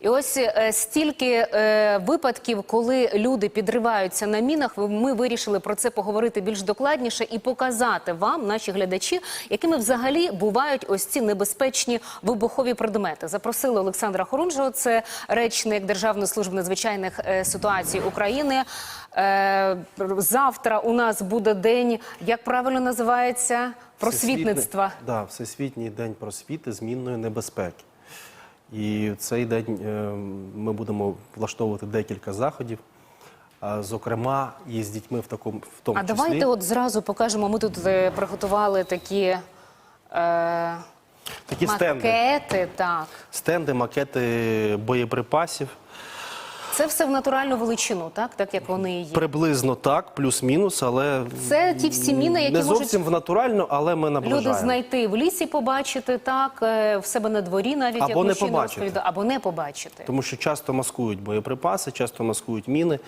І ось е, стільки е, випадків, коли люди підриваються на мінах, ми вирішили про це поговорити більш докладніше і показати вам, наші глядачі, якими взагалі бувають ось ці небезпечні вибухові предмети. Запросили Олександра Хорунжого, це речник Державної служби надзвичайних е, ситуацій України. Завтра у нас буде день, як правильно називається, просвітництва. Да, Всесвітній день просвіти змінної небезпеки. І в цей день е, ми будемо влаштовувати декілька заходів. Зокрема, і з дітьми в такому в тому А числі. давайте от зразу покажемо. Ми тут е, приготували такі е, Такі стенди. макети. Так, Стенди, макети боєприпасів. Це все в натуральну величину, так, так як вони є. Приблизно так, плюс-мінус, але Це ті всі міни, які не можуть зовсім в натуральну, але ми наближаємо. Люди знайти в лісі, побачити так, е, в себе на дворі, навіть Або як не мужчина побачити. або не побачити. Тому що часто маскують боєприпаси, часто маскують міни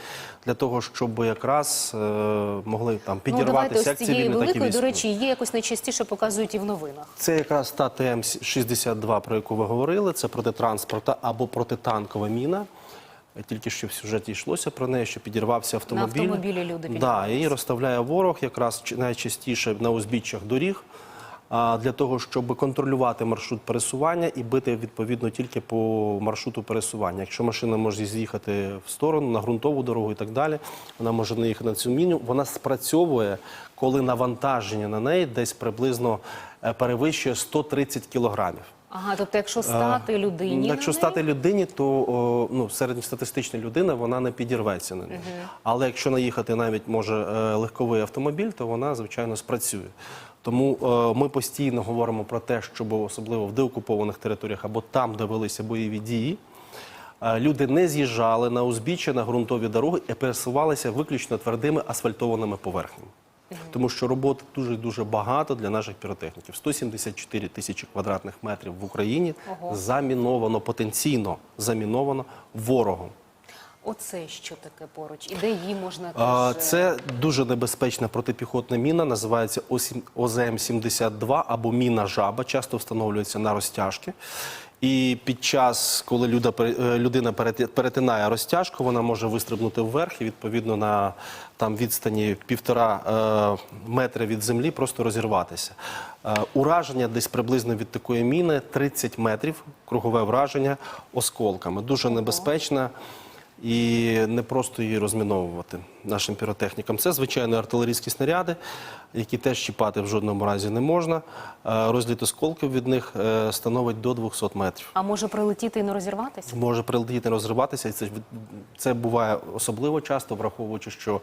для того, щоб якраз е, могли там Ну, підірватися як цивільні, так і великої, до речі, є якось найчастіше показують і в новинах. Це якраз та ТМ-62, про яку ви говорили. Це протитранспорта або протитанкова міна. Тільки що в сюжеті йшлося про неї, що підірвався автомобіль. автомобілі люди да, підірвалися. її розставляє ворог якраз найчастіше на узбіччях доріг. Для того щоб контролювати маршрут пересування і бити відповідно тільки по маршруту пересування. Якщо машина може з'їхати в сторону на ґрунтову дорогу і так далі, вона може не їхати на цю міну. Вона спрацьовує, коли навантаження на неї десь приблизно е, перевищує 130 кілограмів. Ага, тобто, якщо стати людині, Якщо стати людині, то о, ну, середньостатистична людина вона не підірветься на неї. Але якщо наїхати навіть може е, легковий автомобіль, то вона звичайно спрацює. Тому е, ми постійно говоримо про те, щоб особливо в деокупованих територіях або там, де велися бойові дії. е, Люди не з'їжджали на узбіччя, на ґрунтові дороги і пересувалися виключно твердими асфальтованими поверхнями. Тому що роботи дуже дуже багато для наших піротехніків. 174 тисячі квадратних метрів в Україні заміновано потенційно заміновано ворогом. Оце що таке поруч, і де її можна А, теж... е, Це дуже небезпечна протипіхотна міна, називається ОЗМ-72 або міна жаба, часто встановлюється на розтяжки. І під час, коли е, людина перети- перетинає розтяжку, вона може вистрибнути вверх і відповідно на там, відстані півтора е, метра від землі просто розірватися. Е, ураження десь приблизно від такої міни 30 метрів, кругове враження осколками. Дуже небезпечна і не просто її розміновувати нашим піротехнікам. Це звичайно артилерійські снаряди, які теж чіпати в жодному разі не можна. Е, Розліт осколків від них е, становить до 200 метрів. А може прилетіти і не розірватися? Може прилетіти, розриватися, і це, це буває особливо часто, враховуючи, що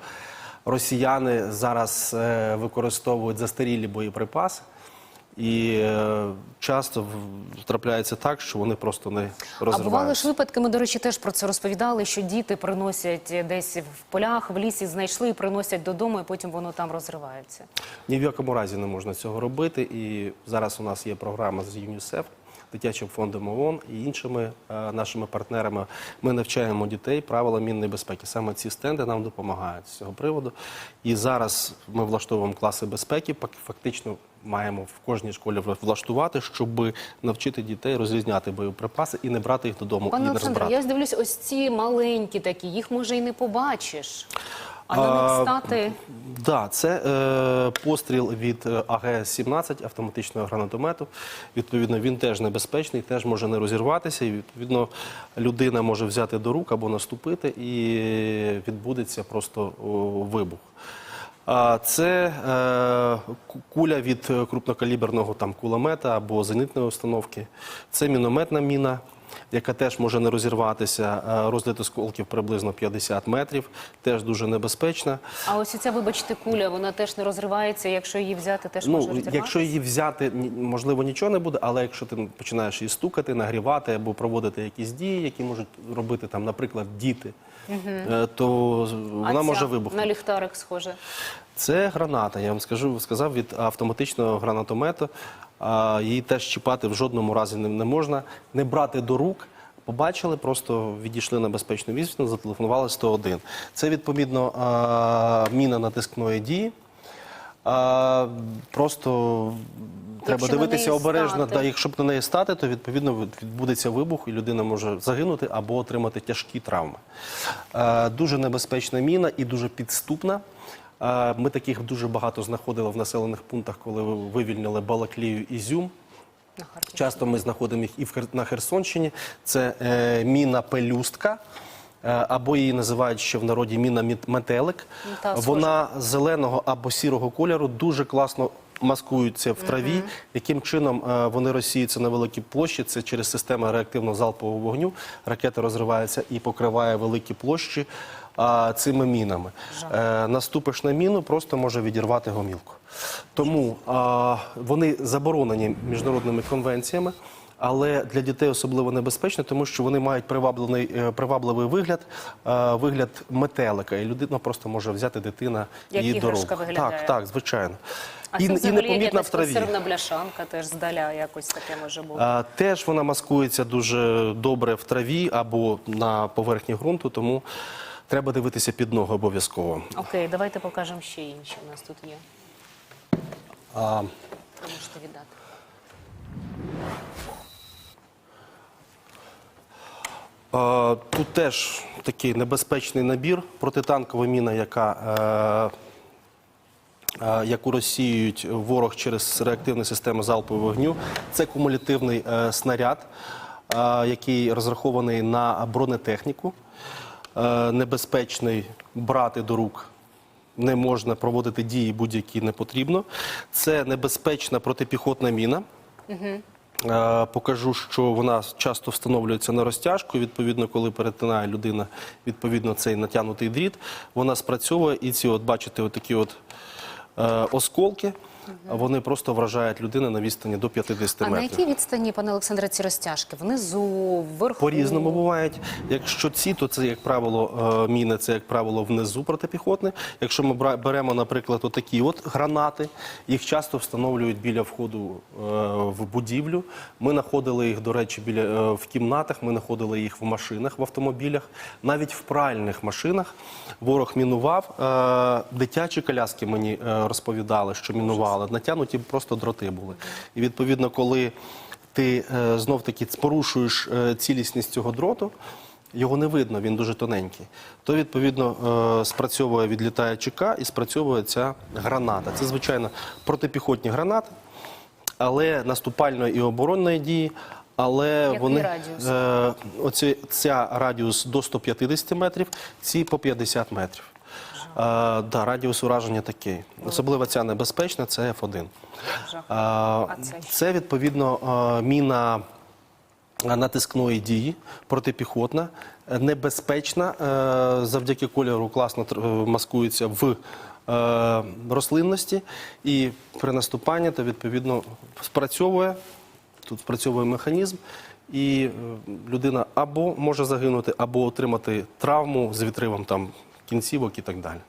росіяни зараз е, використовують застарілі боєприпаси. І е, часто трапляється так, що вони просто не А розриваються. бували ж випадки, ми, до речі, теж про це розповідали, що діти приносять десь в полях, в лісі знайшли і приносять додому, і потім воно там розривається. Ні в якому разі не можна цього робити. І зараз у нас є програма з ЮНІСЕФ, дитячим фондом ООН і іншими е, нашими партнерами. Ми навчаємо дітей правила мінної безпеки. Саме ці стенди нам допомагають з цього приводу. І зараз ми влаштовуємо класи безпеки. Фактично маємо в кожній школі влаштувати, щоб навчити дітей розрізняти боєприпаси і не брати їх додому Пане і не Олександре, я дивлюсь, ось ці маленькі такі, їх може і не побачиш. А на них стати Да, це е, постріл від е, АГС-17 автоматичного гранатомету. Відповідно, він теж небезпечний, теж може не розірватися. І відповідно людина може взяти до рук або наступити, і відбудеться просто о, вибух. А Це е, куля від е, крупнокаліберного там кулемета або зенитної установки. Це мінометна міна, яка теж може не розірватися. Е, Розліт осколків приблизно 50 метрів, теж дуже небезпечна. А ось ця, вибачте, куля, вона теж не розривається. Якщо її взяти, теж може Ну, розірватися? якщо її взяти, можливо, нічого не буде, але якщо ти починаєш її стукати, нагрівати або проводити якісь дії, які можуть робити там, наприклад, діти, е, то А вона ця може вибухнути. на ліхтарик схоже. Це граната, я вам скажу, сказав від автоматичного гранатомету. Її теж чіпати в жодному разі не, можна, не брати до рук. Побачили, просто відійшли на безпечну відстань, зателефонували 101. Це відповідно міна натискної дії. А, просто треба Якщо на дивитися неї обережно. стати. Та, якщо б на неї стати, то відповідно від- відбудеться вибух, і людина може загинути або отримати тяжкі травми. Е, дуже небезпечна міна і дуже підступна. Е, ми таких дуже багато знаходили в населених пунктах, коли вивільнили Балаклію і Зюм. Часто ми знаходимо їх і в Хер- на Херсонщині. Це е, міна пелюстка. Е, Або її називають ще в народі міна метелик. Ну, та. Вона зеленого або сірого кольору дуже класно маскуються в траві. Яким чином е, вони розсіються на великій площі? Це через систему реактивного залпового вогню. Ракета розривається і покриває великі площі а, цими мінами. Е, наступиш на міну, просто може відірвати гомілку. Тому а, вони заборонені міжнародними конвенціями. Але для дітей особливо небезпечно, тому що вони мають приваблений, е, привабливий вигляд, е, вигляд метелика. І людина просто може взяти дитина Як і дорогу. виглядає. Так, так, звичайно. А і, це і взагалі непомітна якась консервна бляшанка теж здаля якось таке може бути. А, теж вона маскується дуже добре в траві або на поверхні ґрунту, тому треба дивитися під ноги обов'язково. Окей, давайте покажемо ще інші. У нас тут є. А, можете віддати. Тут теж такий небезпечний набір, протитанкова міна, яка, е, е, яку розсіюють ворог через реактивну систему залпового вогню. Це кумулятивний е, снаряд, який розрахований на бронетехніку. Небезпечний брати до рук не можна проводити дії будь-які не потрібно. Це небезпечна протипіхотна міна. Е, Покажу, що вона часто встановлюється на розтяжку. Відповідно, коли перетинає людина, відповідно, цей натягнутий дріт, вона спрацьовує і ці, от бачите, отакі от е, осколки, вони просто вражають людину на відстані до 50 А на метрів. якій відстані, пане Олександре, ці розтяжки? Внизу, вверху? По-різному бувають. Якщо ці, то це, як правило, е, міни, це, як правило, внизу протипіхотне. Якщо ми беремо, наприклад, отакі от гранати, їх часто встановлюють біля входу е, в будівлю. Ми знаходили їх, до речі, біля, е, в кімнатах, ми знаходили їх в машинах, в автомобілях, навіть в пральних машинах. Ворог мінував. Дитячі коляски мені розповідали, що мінували. Натягнуті просто дроти були. І відповідно, коли ти е, знов таки порушуєш е, цілісність цього дроту, його не видно, він дуже тоненький. То відповідно е, спрацьовує, відлітає ЧК і спрацьовує ця граната. Це звичайно протипіхотні гранати, але наступальної і оборонної дії. Але Який вони радіус? е, оці, ця радіус до 150 метрів, ці по 50 метрів. Е, да, радіус ураження такий. Особливо ця небезпечна, це F1. Жах. А, А це відповідно міна натискної дії, протипіхотна, небезпечна, е, завдяки кольору класно е, маскується в е, рослинності і при наступанні то відповідно спрацьовує. Тут спрацьовує механізм, і людина або може загинути, або отримати травму з відривом там кінцівок і так далі.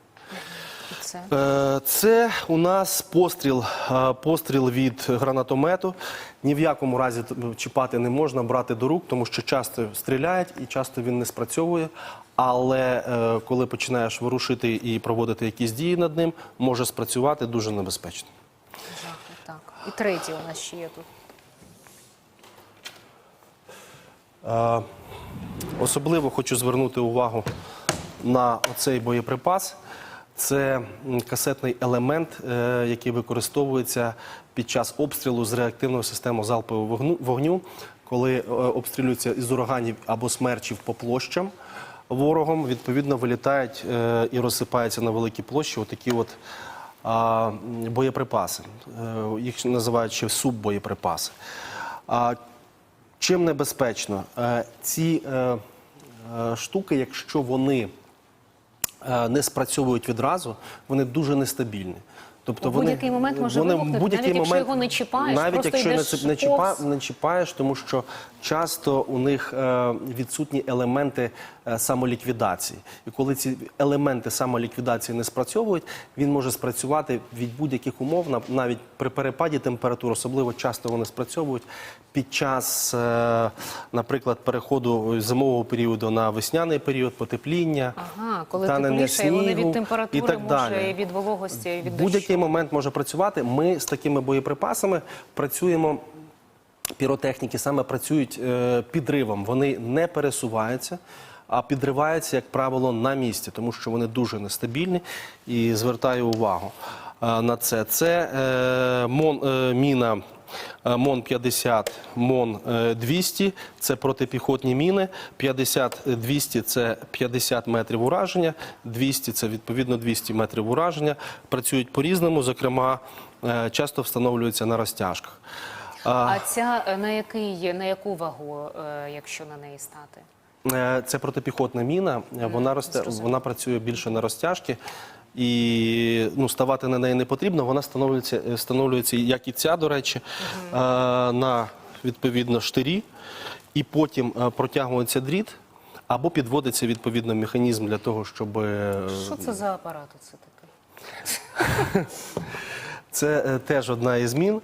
Це. Е, Це у нас постріл, е, постріл від гранатомету. Ні в якому разі чіпати не можна, брати до рук, тому що часто стріляють і часто він не спрацьовує. Але е, коли починаєш ворушити і проводити якісь дії над ним, може спрацювати дуже небезпечно. Так. І третій у нас ще є тут. Особливо хочу звернути увагу на оцей боєприпас. Це касетний елемент, е, який використовується під час обстрілу з реактивної системи залпового вогню, коли е, обстрілюються із ураганів або смерчів по площам ворогом. Відповідно, вилітають е, і розсипаються на великі площі отакі от боєприпаси. Їх називають ще суббоєприпаси. Чим небезпечно? Ці штуки, якщо вони не спрацьовують відразу, вони дуже нестабільні. Тобто вони будь-який момент може вони вибухнути, навіть якщо його не чіпаєш, навіть якщо йдеш не, чіпа, не чіпаєш, тому що часто у них е, відсутні елементи е, самоліквідації. І коли ці елементи самоліквідації не спрацьовують, він може спрацювати від будь-яких умов, нав- навіть при перепаді температур, особливо часто вони спрацьовують під час, е, наприклад, переходу зимового періоду на весняний період, потепління. Ага, коли тепліше, і вони від температури, і так може, і від вологості, і від будь-який момент може працювати. Ми з такими боєприпасами працюємо. Піротехніки саме працюють е, підривом. Вони не пересуваються, а підриваються, як правило, на місці, тому що вони дуже нестабільні. І звертаю увагу е, на це. Це е, мон, е, міна. е, МОН 50, МОН е, 200 – це протипіхотні міни. 50-200 – це 50 метрів ураження. 200 – це відповідно 200 метрів ураження. Працюють по-різному, зокрема, е, часто встановлюються на розтяжках. А, ця е, на який на яку вагу, е, якщо на неї стати? Е, Це протипіхотна міна. Вона росте, вона працює більше на розтяжки. І ну, ставати на неї не потрібно. Вона встановлюється, е, встановлюється як і ця, до речі, е, на відповідно штирі, і потім е, протягується дріт, або підводиться відповідно механізм для того, щоб е, Що це за апарат? Це таке? це е, теж одна із мін.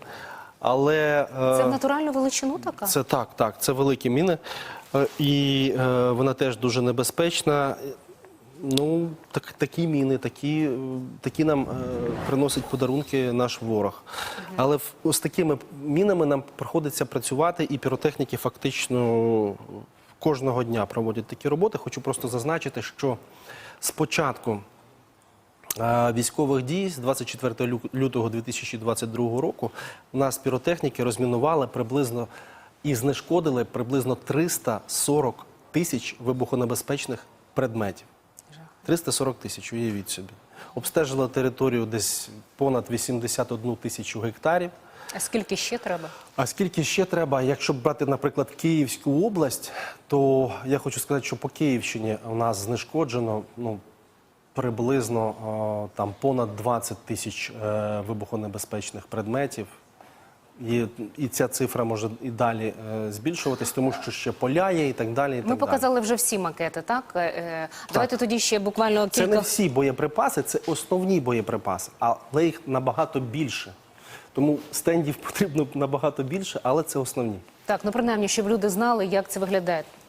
Але е, Це в натуральну величину така? Це так, так, це великі міни, і е, вона теж дуже небезпечна. Ну, так, такі міни, такі, е, такі нам е, приносить подарунки наш ворог. Але в- з такими мінами нам приходиться працювати, і піротехніки фактично кожного дня проводять такі роботи. Хочу просто зазначити, що спочатку е, військових дій з 24 лютого 2022 року у нас піротехніки розмінували приблизно і знешкодили приблизно 340 тисяч вибухонебезпечних предметів. 340 тисяч, уявіть собі. Обстежила територію десь понад 81 тисячу гектарів. А скільки ще треба? А скільки ще треба? Якщо брати, наприклад, Київську область, то я хочу сказати, що по Київщині у нас знешкоджено ну, приблизно там понад 20 тисяч е, вибухонебезпечних предметів. І, і ця цифра може і далі е, збільшуватись, тому що ще поля є і так далі. І Ми показали далі. вже всі макети, так? Е, е, Давайте тоді ще буквально Це не всі боєприпаси, це основні боєприпаси, але їх набагато більше. Тому стендів потрібно набагато більше, але це основні. Так, ну принаймні, щоб люди знали, як це виглядає.